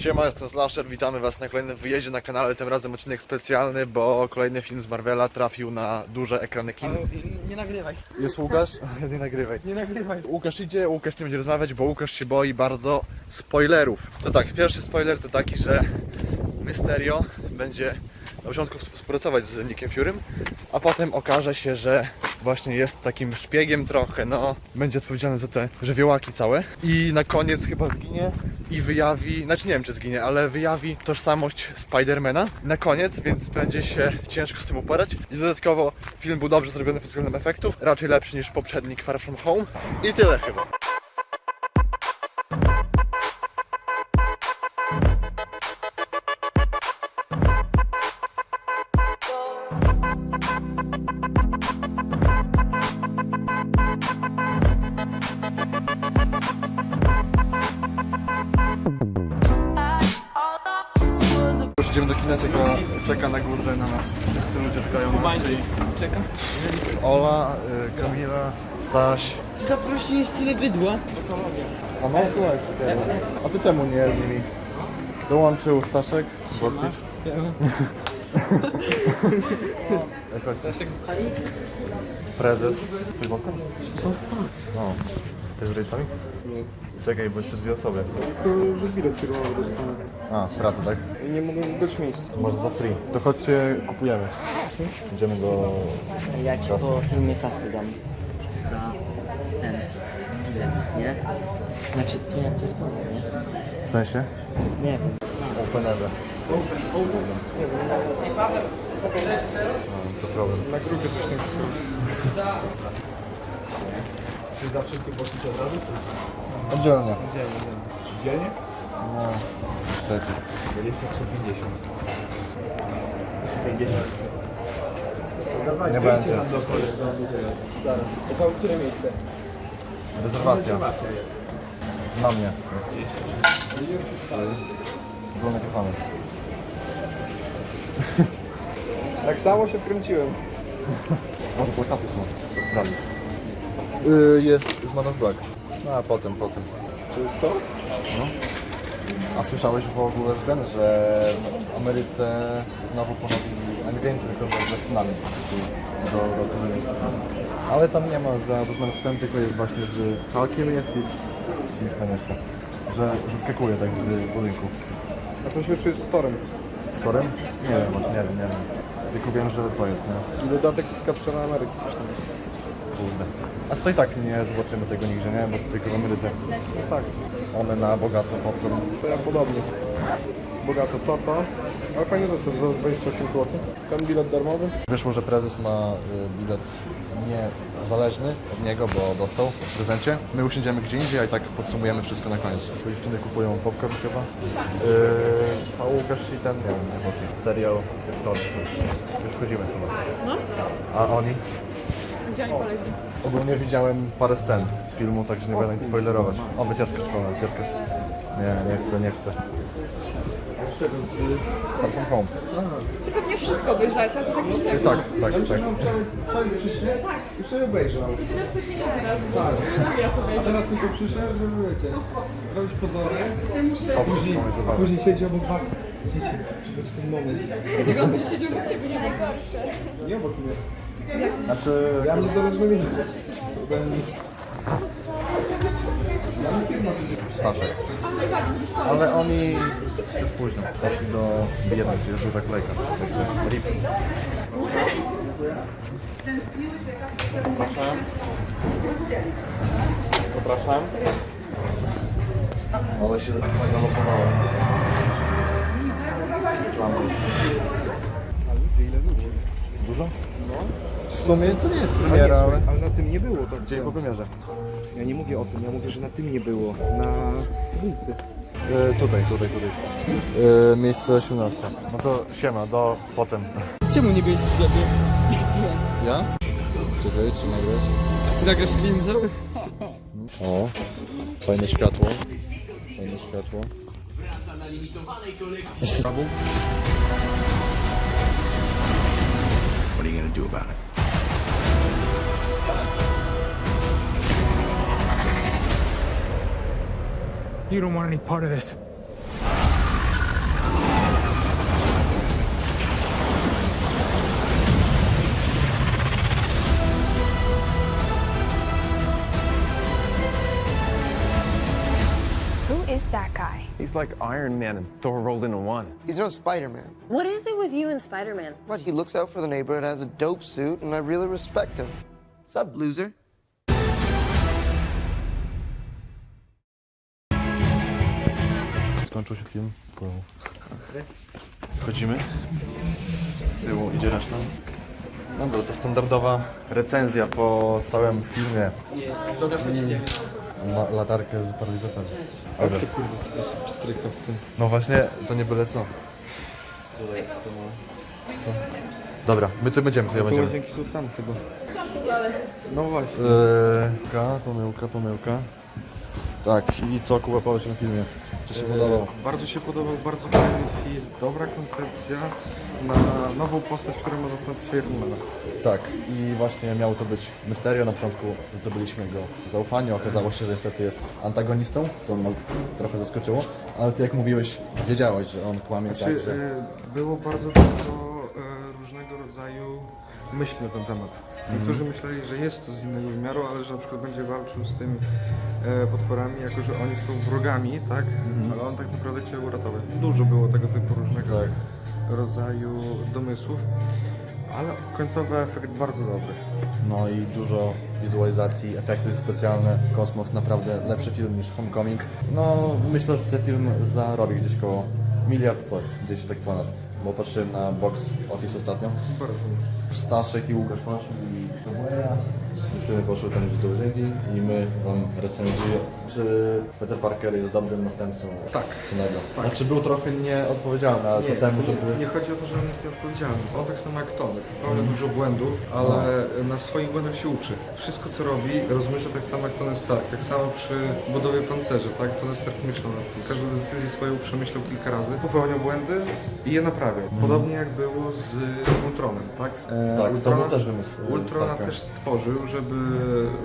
Siema, jestem Slasher, witamy Was na kolejnym wyjeździe na kanale, tym razem odcinek specjalny, bo kolejny film z Marvela trafił na duże ekrany kin. Ale nie nagrywaj, Jest Łukasz? Nie nagrywaj. nie nagrywaj. Łukasz idzie, Łukasz nie będzie rozmawiać, bo Łukasz się boi bardzo spoilerów. To tak, pierwszy spoiler to taki, że Mysterio będzie na początku współpracować z Nickiem Furym, a potem okaże się, że właśnie jest takim szpiegiem trochę, no będzie odpowiedzialny za te żywiołaki całe i na koniec chyba zginie i wyjawi, znaczy nie wiem czy zginie, ale wyjawi tożsamość Spidermana na koniec, więc będzie się ciężko z tym uporać i dodatkowo film był dobrze zrobiony pod względem efektów, raczej lepszy niż poprzedni Far From Home i tyle chyba. Czeka, czeka na górze na nas. Wszyscy ludzie czekają na nas, czyli Czekam. Ola, y, Kamila, Staś. Zaprosiłeś tyle bydła. A no, tu jest okej. A ty czemu nie z nimi? Dołączył Staszek, Botwicz. Jakoś prezes. Ty bokiem? No. Ty z rejsami? Czekaj, bo jeszcze dwie osoby. Że bilet firmowy dostanę. A, stracę, tak? I nie mogę wybrać miejsca. Może za free. To chodźcie, kupujemy. Idziemy do... Ja ci Kasy. po filmie kasy dam za ten bilet, nie? Znaczy, co ja pierdolę, nie? W sensie? Nie wiem. Openerze. No, to problem. Na grupie coś tam pisałem. Czy za wszystkie poszliście od razu? Oddzielnie. Dzielnie? No, niestety. 23,50. Nie będzie. Zaraz. To które miejsce? Rezerwacja. Na mnie. Było nakrywane. Tak samo się wkręciłem. Może plakaty są. Prawda. Yy, jest z Man of Black. No a potem, potem. To jest to? No. A słyszałeś w ogóle ten, że w Ameryce znowu ponowili Endgame tylko że ze scenami do, do Ale tam nie ma za dużo scen, tylko jest właśnie z Hulkiem jest i z kim tam jeszcze. Że zaskakuje tak z budynku. A to się jeszcze jest z torem. Z Torem? Nie wiem, nie wiem, nie wiem. Tylko wiem, że to jest, nie? I dodatek z Kapczana Ameryki. A tutaj tak nie zobaczymy tego nigdzie, nie? Bo to tylko w Ameryce. No tak, One na bogato popcorn. to ja podobnie. Bogato torta. Ale fajnie zestaw za 28 zł. Ten bilet darmowy. Wyszło, że prezes ma y, bilet niezależny od niego, bo dostał w prezencie. My usiądziemy gdzie indziej, a i tak podsumujemy wszystko na koniec. Bo dziewczyny kupują popcorn chyba. Yy, a Łukasz i ten, nie wiem, nie chodzi. Serial. Już wchodzimy chyba. A oni? Gdzie oni polegli? Ogólnie widziałem parę scen filmu, także nie będę nic spoilerować. O, wycieczka szkolna, wycieczka. Nie, nie chcę, nie chcę. Far From Home. Ty pewnie wszystko obejrzałeś, a to tak źle. Tak, tak, tak. Wczoraj przyszedł i wczoraj obejrzał. Wniosek nie jest raz. Ja sobie A teraz tylko przyszedł, żeby wiecie, zrobić pozornie. O, później, A później siedzi obok was. Wiecie, przychodzi ten moment. Dlatego on będzie siedział obok ciebie, nie ma gorsze. Nie obok mnie. Znaczy, Ja mam niezależne miejsce. Staszek. Ale oni już późno. Poszli do jednej, gdzie jest duża kolejka. Także RIP. Zapraszam. Ale się zalopowałem. Ale ludzie, ile ludzi? Dużo? No. W sumie to nie jest A nie, premiera, ale... słuchaj, ale na tym nie było. To, Gdzie po premierze? Ja nie mówię o tym, ja mówię, że na tym nie było. Na ulicy. E, tutaj, tutaj, tutaj. E, miejsce 18. No to siema, do potem. Czemu nie byłeś w sklepie? Ja? Czekaj, czy nagrać? Ty nagrasz film za O, fajne światło. Fajne światło. What are you to do about it? You don't want any part of this. Who is that guy? He's like Iron Man and Thor rolled into one. He's no Spider-Man. What is it with you and Spider-Man? What, he looks out for the neighborhood, has a dope suit, and I really respect him. Sup, loser? Skończył się film. Wchodzimy. Z tyłu idzie reszta. Dobra, to standardowa recenzja po całym filmie. Ma latarkę z paralizatorem. Dobra. Stryka w tym. No właśnie, to nie byle co. Co? Dobra, my tu będziemy, tutaj To będziemy. łazienki są tam chyba. No właśnie. Eee, pomyłka, pomyłka. Tak, i co Kuba powiesz na filmie? Czy się podobał? Bardzo się podobał, bardzo fajny film, dobra koncepcja na nową postać, która ma zastąpić Ironmana. Tak, i właśnie miało to być Mysterio. Na początku zdobyliśmy go zaufanie. Okazało się, że niestety jest antagonistą, co nas trochę zaskoczyło. Ale ty jak mówiłeś, wiedziałeś, że on kłamie Znaczy, tak, że... e, było bardzo dużo różnego rodzaju myśli na ten temat. Niektórzy myśleli, że jest to z innego wymiaru, ale że na przykład będzie walczył z tymi e, potworami, jako że oni są wrogami, tak? Ale on tak naprawdę chciał uratować. Dużo było tego typu różnego Tak. rodzaju domysłów, ale końcowy efekt bardzo dobry. No i dużo wizualizacji, efekty specjalne, kosmos, naprawdę lepszy film niż Homecoming. No myślę, że ten film zarobi gdzieś koło miliard coś, gdzieś tak ponad. Bo patrzyłem na box office ostatnio. Bardzo. Staszek i Łukasz poszli i Tomoja. Dziewczyny poszły tam gdzieś do łazienki i my wam recenzujemy, czy Peter Parker jest dobrym następcą Tak. Tonego. Znaczy był trochę nieodpowiedzialny, ale to temu, żeby... nie, nie chodzi o to, że on jest nieodpowiedzialny. On tak samo jak Tony. Popełnia dużo błędów, ale na swoich błędach się uczy. Wszystko co robi, rozmyśla tak samo jak Tony Stark. Tak samo przy budowie pancerza, tak? Tony Stark myślał nad tym. Każdą decyzję swoją przemyślał kilka razy. Popełniał błędy i je naprawiał. Podobnie jak było z Ultronem, tak? E, Tak, to był też wymysł, Ultrona Starka. też stworzył, żeby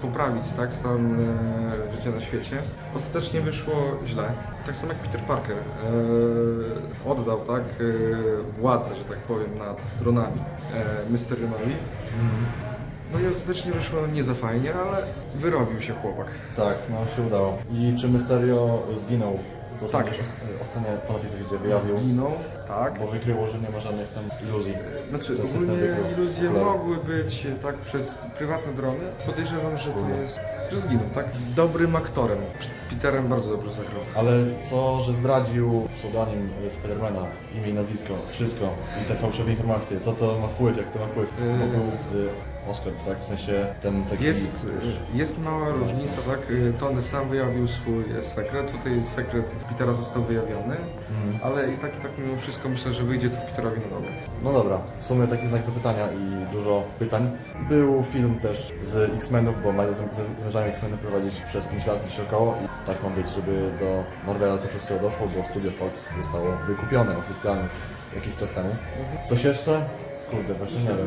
poprawić tak, stan e, życia na świecie. Ostatecznie wyszło źle. Tak samo jak Peter Parker e, oddał tak, e, władzę, że tak powiem, nad dronami e, Mysterionowi. No i ostatecznie wyszło nie za fajnie, ale wyrobił się chłopak. Tak, no się udało. I czy Mysterio zginął? Tak. o, o scenie gdzie wyjawił? Zginął, tak. Bo wykryło, że nie ma żadnych tam iluzji. Znaczy Ten system ogólnie wykrył. iluzje Okulary. mogły być e, tak przez prywatne drony. Podejrzewam, że to jest, że zginął, tak? Dobrym aktorem. Przed Peterem bardzo dobrze zagrał. Ale co, że zdradził pseudonim Spidermana, imię i nazwisko, wszystko i te fałszywe informacje, co to ma wpływ, jak to ma wpływ? Yy. Bo był y, Oscar, tak? W sensie ten taki... Jest, jest mała różnica, tak? Tony sam wyjawił swój sekret, tutaj sekret Petera został wyjawiony, ale i tak i tak mimo wszystko myślę, że wyjdzie to Peterowi na dobre. No dobra, w sumie taki znak zapytania i dużo pytań. Był film też z X-Menów, bo mają- z- zamierzają X-Meny prowadzić przez 5 lat gdzieś około i tak ma być, żeby do Marvela to wszystko doszło, bo Studio Fox zostało wykupione oficjalnie już jakiś czas temu. Coś jeszcze? Kurde, właśnie nie wiem.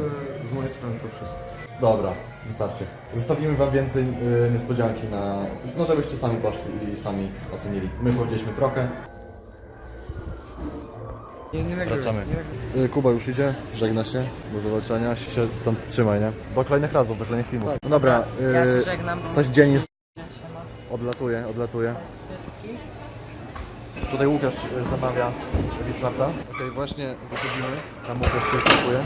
z mojej strony to wszystko. Dobra, wystarczy. Zostawimy wam więcej y, niespodzianki na... No żebyście sami poszli i sami ocenili. My powiedzieliśmy trochę. Nie, nie nagrywaj, Wracamy. nie nagrywaj. Kuba już idzie, żegna się, do zobaczenia, się tam trzymaj, nie? Do kolejnych razów, do kolejnych filmów. No dobra, Ja się żegnam. Staś dzień jest... Odlatuje, odlatuje. Tutaj Łukasz y, zamawia Bismarta. Okej, właśnie wychodzimy, tam Łukasz się pakuje.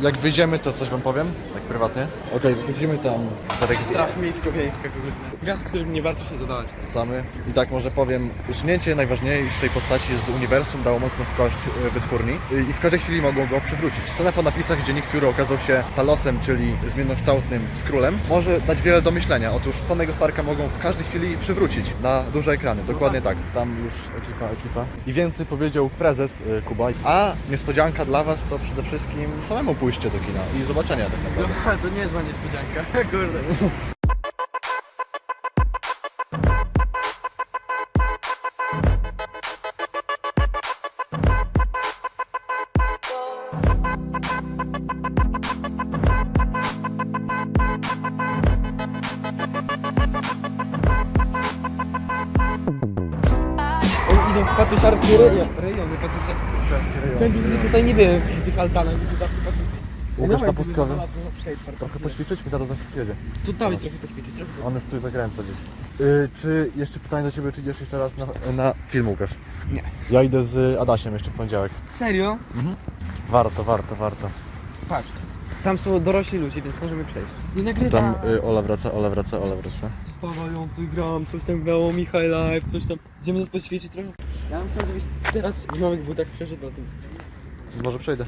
Jak wyjdziemy, to coś wam powiem, tak prywatnie. Okej, wychodzimy tam za rejestrację. Straż miejsko-wiejska kogoś. Gaz, którym nie warto się dodawać. wracamy. I tak może powiem, usunięcie najważniejszej postaci z uniwersum dało mocno w kość e, wytwórni i w każdej chwili mogą go przywrócić. Scena po napisach, gdzie Nick Fury okazał się Talosem, czyli zmiennokształtnym Skrólem, może dać wiele do myślenia. Otóż Tonego Starka mogą w każdej chwili przywrócić na duże ekrany. Dokładnie tak. Tam już ekipa, ekipa. I więcej powiedział prezes y, Kuba. A niespodzianka dla Was to przede wszystkim samemu pójście do kina i zobaczenia tak naprawdę. to niezła niespodzianka, kurde. Idą w patusiarskie rejon. Rejony patusiarskie. Ja nigdy tutaj nie byłem przy tych altanach, gdzie zawsze. Łukasz na parę Trochę mi teraz za chwilę jedzie. Tu dawaj trochę poćwiczyć, trochę. On już tu zakręca gdzieś. Yy, czy jeszcze pytanie do Ciebie, czy idziesz jeszcze raz na, na film, Łukasz? Nie. Ja idę z Adasiem jeszcze w poniedziałek. Serio? Warto, warto, warto. Patrz. Tam są dorośli ludzie, więc możemy przejść. Nie nagrywam. Tam y, Ola wraca, Ola wraca, Ola wraca. Stawający gram, coś tam grało, Michał Live, coś tam. Idziemy nas poćwiczyć trochę? Ja bym chciał, żebyś teraz w nowych butach przeszedł o tym. Może przejdę.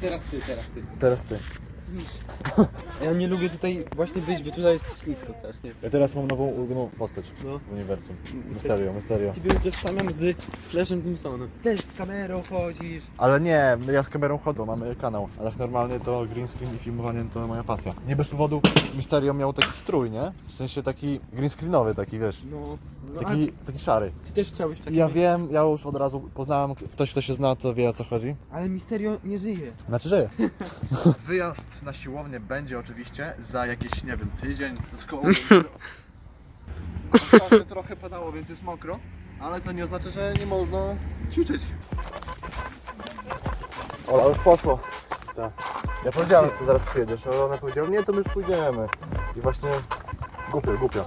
Teraz ty, teraz ty. Teraz Ty. Ja nie lubię tutaj właśnie być, bo tutaj jest ślisko strasznie. Ja teraz mam nową ulubioną postać No. w uniwersum. Mysterio, Mysterio. Ciebie utożsamiam z Flashem Thompsonem. Też z kamerą chodzisz. Ale nie, ja z kamerą chodzę, mamy kanał. Ale normalnie to green screen i filmowanie to moja pasja. Nie bez powodu Mysterio miał taki strój, nie? W sensie taki green screenowy taki, wiesz. No. No Taki, taki szary. ty też chciałbyś w takim... Ja wiem, ja już od razu poznałem, ktoś kto się zna, to wie o co chodzi. Ale Misterio nie żyje. Znaczy żyje. Wyjazd na siłownię będzie oczywiście za jakiś, nie wiem, tydzień z koło. Ostatnio trochę padało, więc jest mokro, ale to nie oznacza, że nie można ćwiczyć. Ola, już poszło. Tak. Ja powiedziałem, że zaraz przyjedziesz, ale ona powiedziała, nie, to my już pójdziemy. I właśnie głupio, głupio.